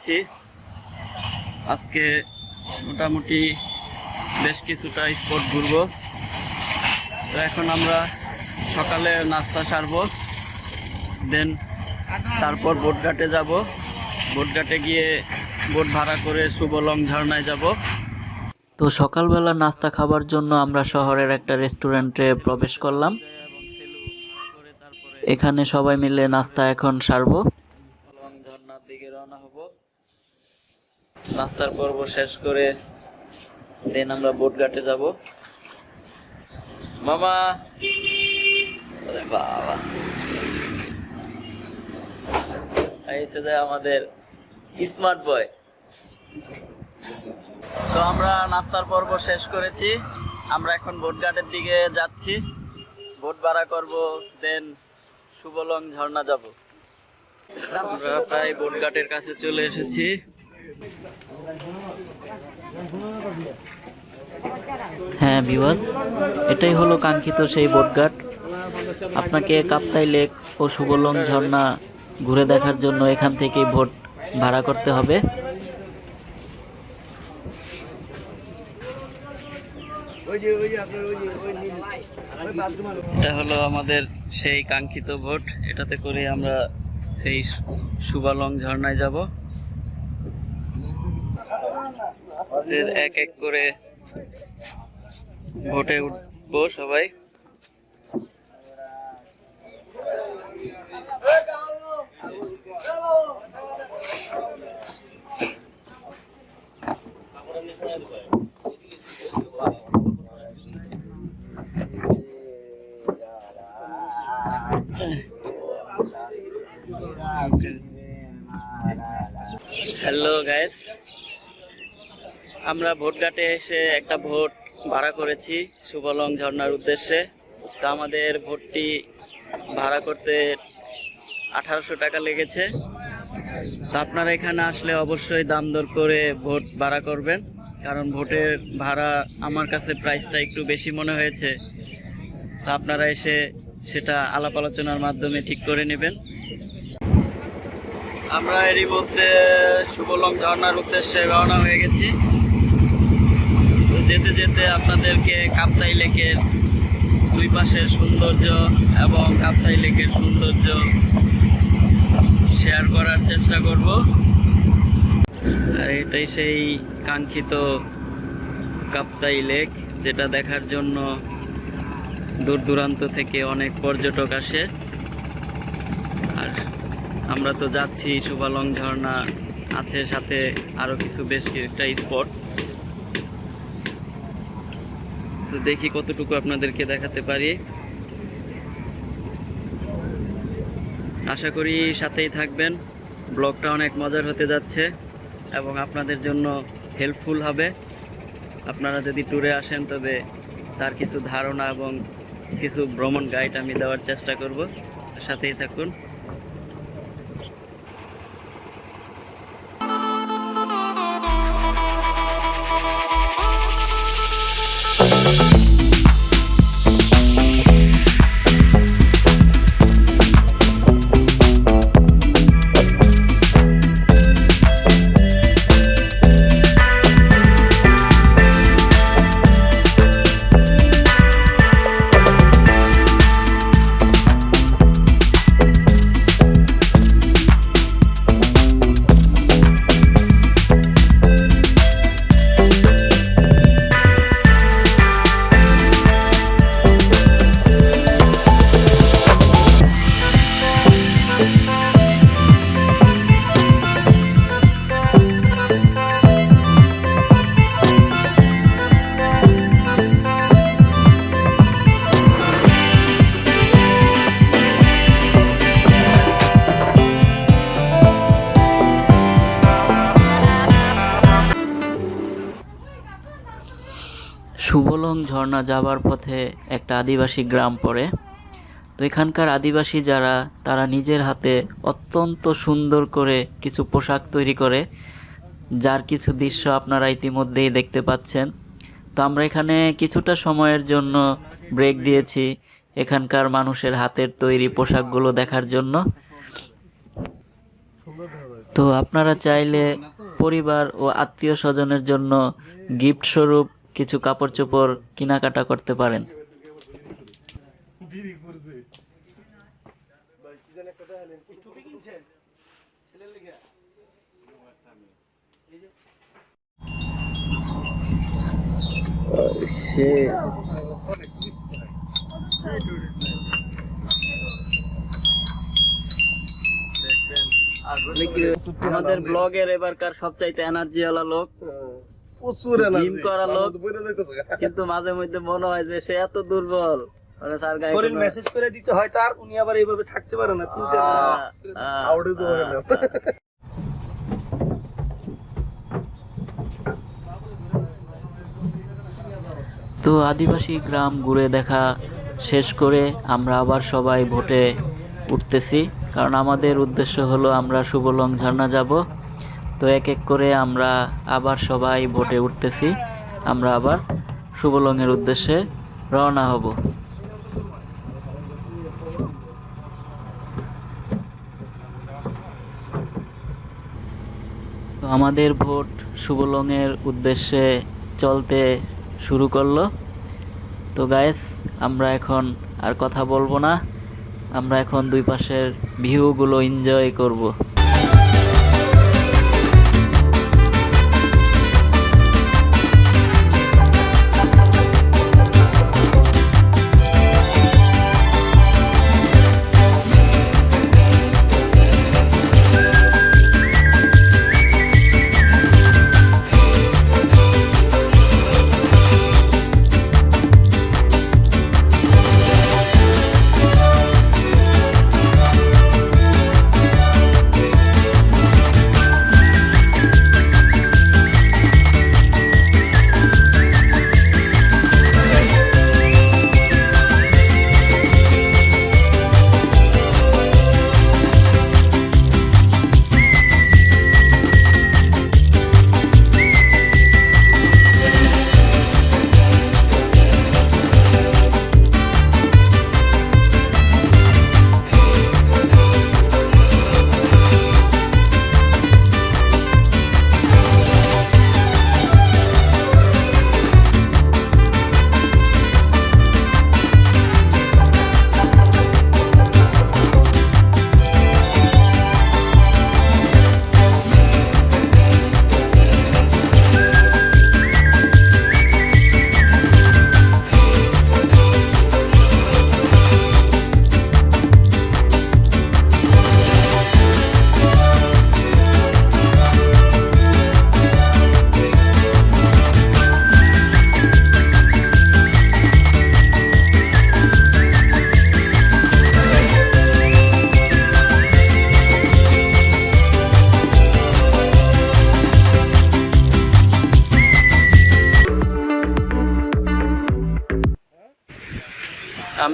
যাচ্ছি আজকে মোটামুটি বেশ কিছুটা স্পট ঘুরবো। তো এখন আমরা সকালে নাস্তা সারবো দেন তারপর বোটঘাটে যাব। বোটঘাটে গিয়ে বোট ভাড়া করে সুবলং ঝর্ণায় যাব। তো সকালবেলা নাস্তা খাবার জন্য আমরা শহরের একটা রেস্টুরেন্টে প্রবেশ করলাম। এখানে সবাই মিলে নাস্তা এখন সারবো। ঝর্ণার দিকে রওনা হব। নাস্তার পর্ব শেষ করে দেন আমরা বোটঘাটে যাব। মামা! বাবা। এই হচ্ছে যে আমাদের স্মার্ট বয় তো আমরা নাস্তার পর্ব শেষ করেছি। আমরা এখন বোটঘাটের দিকে যাচ্ছি। বোট ভাড়া করব, দেন সুবলং ঝর্ণা যাব। আমরা প্রায় বোটঘাটের কাছে চলে এসেছি। হ্যাঁ বিবাস এটাই হলো কাঙ্ক্ষিত সেই বোটঘাট। আপনাকে কাপ্তাই লেক ও সুবলং ঝর্ণা ঘুরে দেখার জন্য এখান থেকেই ভোট ভাড়া করতে হবে। এটা হলো আমাদের সেই কাঙ্ক্ষিত ভোট এটাতে করে আমরা সেই সুবালং ঝর্ণায় যাব। এর এক এক করে ভোটে উঠবো সবাই। হ্যালো আমরা ভোটঘাটে এসে একটা ভোট ভাড়া করেছি সুবলং ঝর্ণার উদ্দেশ্যে। তো আমাদের ভোটটি ভাড়া করতে আঠারোশো টাকা লেগেছে। তো আপনারা এখানে আসলে অবশ্যই দাম দর করে ভোট ভাড়া করবেন, কারণ ভোটের ভাড়া আমার কাছে প্রাইসটা একটু বেশি মনে হয়েছে। তো আপনারা এসে সেটা আলাপ আলোচনার মাধ্যমে ঠিক করে নেবেন। আমরা এরই মধ্যে সুবলং ঝর্ণার উদ্দেশ্যে রওনা হয়ে গেছি। যেতে যেতে আপনাদেরকে কাপ্তাই লেকের দুই পাশের সৌন্দর্য এবং কাপ্তাই লেকের সৌন্দর্য শেয়ার করার চেষ্টা করব। আর এটাই সেই কাঙ্ক্ষিত কাপ্তাই লেক, যেটা দেখার জন্য দূর দূরান্ত থেকে অনেক পর্যটক আসে। আর আমরা তো যাচ্ছি সুবালং ঝর্ণা, আছে সাথে আরও কিছু বেশ একটা স্পট দেখি কতটুকু আপনাদেরকে দেখাতে পারি। আশা করি সাথেই থাকবেন। ব্লগটা অনেক মজার হতে যাচ্ছে এবং আপনাদের জন্য হেল্পফুল হবে। আপনারা যদি ট্যুরে আসেন, তবে তার কিছু ধারণা এবং কিছু ভ্রমণ গাইড আমি দেওয়ার চেষ্টা করব। সাথেই থাকুন। সুবলং ঝর্ণা যাবার পথে একটা আদিবাসী গ্রাম পড়ে। তো এখানকার আদিবাসী যারা, তারা নিজের হাতে অত্যন্ত সুন্দর করে কিছু পোশাক তৈরি করে, যার কিছু দৃশ্য আপনারা ইতিমধ্যেই দেখতে পাচ্ছেন। তো আমরা এখানে কিছুটা সময়ের জন্য ব্রেক দিয়েছি এখানকার মানুষের হাতের তৈরি পোশাকগুলো দেখার জন্য। তো আপনারা চাইলে পরিবার ও আত্মীয় স্বজনের জন্য গিফট স্বরূপ কিছু কাপড় চোপড় কেনাকাটা করতে পারেন। আমাদের ব্লগের এবারকার সবচাইতে এনার্জিওয়ালা লোক। প্রচুর জিম করা লোক। কিন্তু মাঝে মধ্যে মনে হয় যে সে এত দুর্বল। মানে তার গায়ে শরীর মেসেজ করে দিতে হয় তার উনি আবার এইভাবে থাকতে পারে না তুলতে পারে না। আহ, আহ, আউটে তো তো আদিবাসী গ্রাম ঘুরে দেখা শেষ করে আমরা আবার সবাই ভোটে উঠতেছি। কারণ আমাদের উদ্দেশ্য হলো আমরা শুভলং ঝর্ণা যাব। তো এক এক করে আমরা আবার সবাই ভোটে উঠতেছি। আমরা আবার শুভলংয়ের উদ্দেশ্যে রওনা হব। আমাদের ভোট শুভলংয়ের উদ্দেশ্যে চলতে শুরু করল। তো গায়েস আমরা এখন আর কথা বলব না। আমরা এখন দুই পাশের ভিউগুলো এনজয় করব।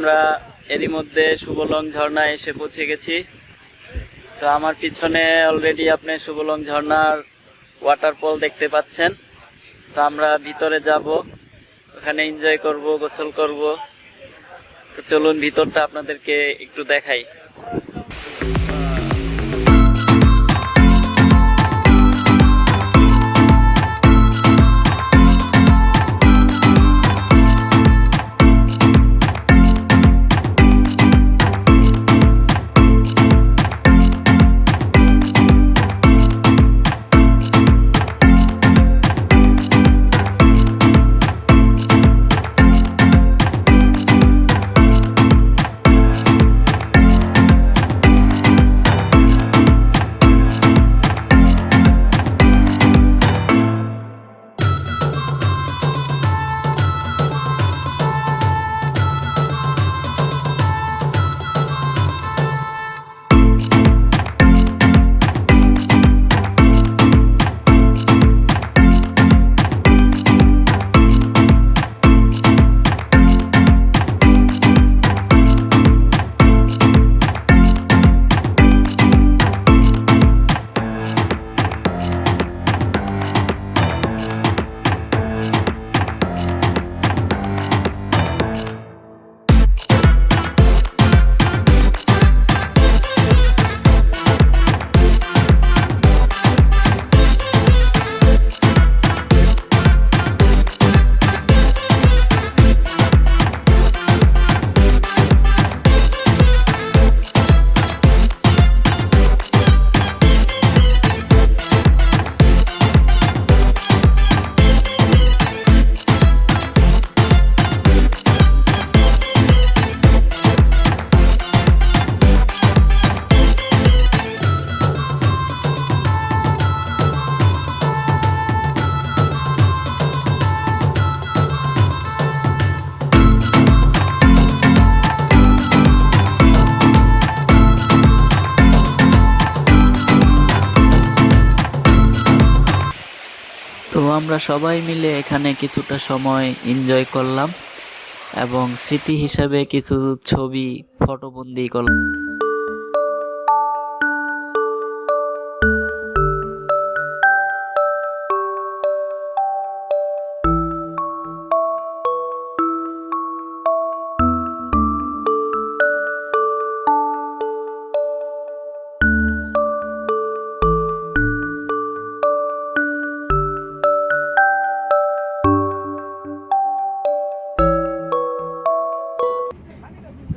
আমরা এরই মধ্যে শুভলং ঝর্ণায় এসে পৌঁছে গেছি। তো আমার পিছনে অলরেডি আপনি শুভলং ঝর্ণার ওয়াটারফল দেখতে পাচ্ছেন। তো আমরা ভিতরে যাব, ওখানে এনজয় করব, গোসল করব। তো চলুন ভিতরটা আপনাদেরকে একটু দেখাই। আমরা সবাই মিলে এখানে কিছুটা সময় এনজয় করলাম এবং স্মৃতি হিসাবে কিছু ছবি ফটোবন্দি করলাম।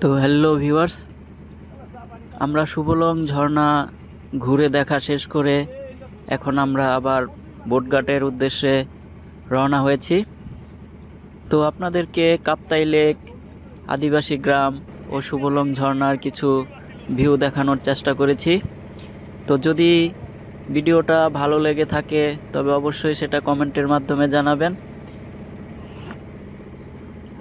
তো হ্যালো ভিউয়ার্স আমরা সুবলং ঝর্ণা ঘুরে দেখা শেষ করে এখন আমরা আবার বোটঘাটের উদ্দেশ্যে রওনা হয়েছি। তো আপনাদেরকে কাপ্তাই লেক, আদিবাসী গ্রাম ও সুবলং ঝর্ণার কিছু ভিউ দেখানোর চেষ্টা করেছি। তো যদি ভিডিওটা ভালো লেগে থাকে তবে অবশ্যই সেটা কমেন্টের মাধ্যমে জানাবেন।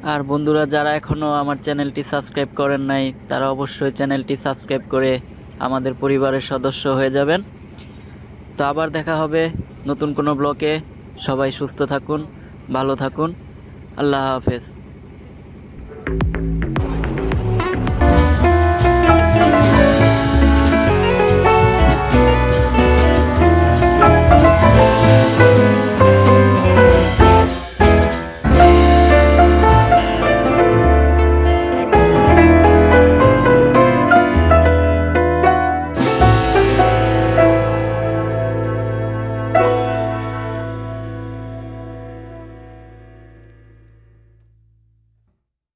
আর বন্ধুরা, যারা এখনও আমার চ্যানেলটি সাবস্ক্রাইব করেন নাই, তারা অবশ্যই চ্যানেলটি সাবস্ক্রাইব করে আমাদের পরিবারের সদস্য হয়ে যাবেন। তো আবার দেখা হবে নতুন কোনো ব্লকে সবাই সুস্থ থাকুন, ভালো থাকুন। আল্লাহ হাফেজ।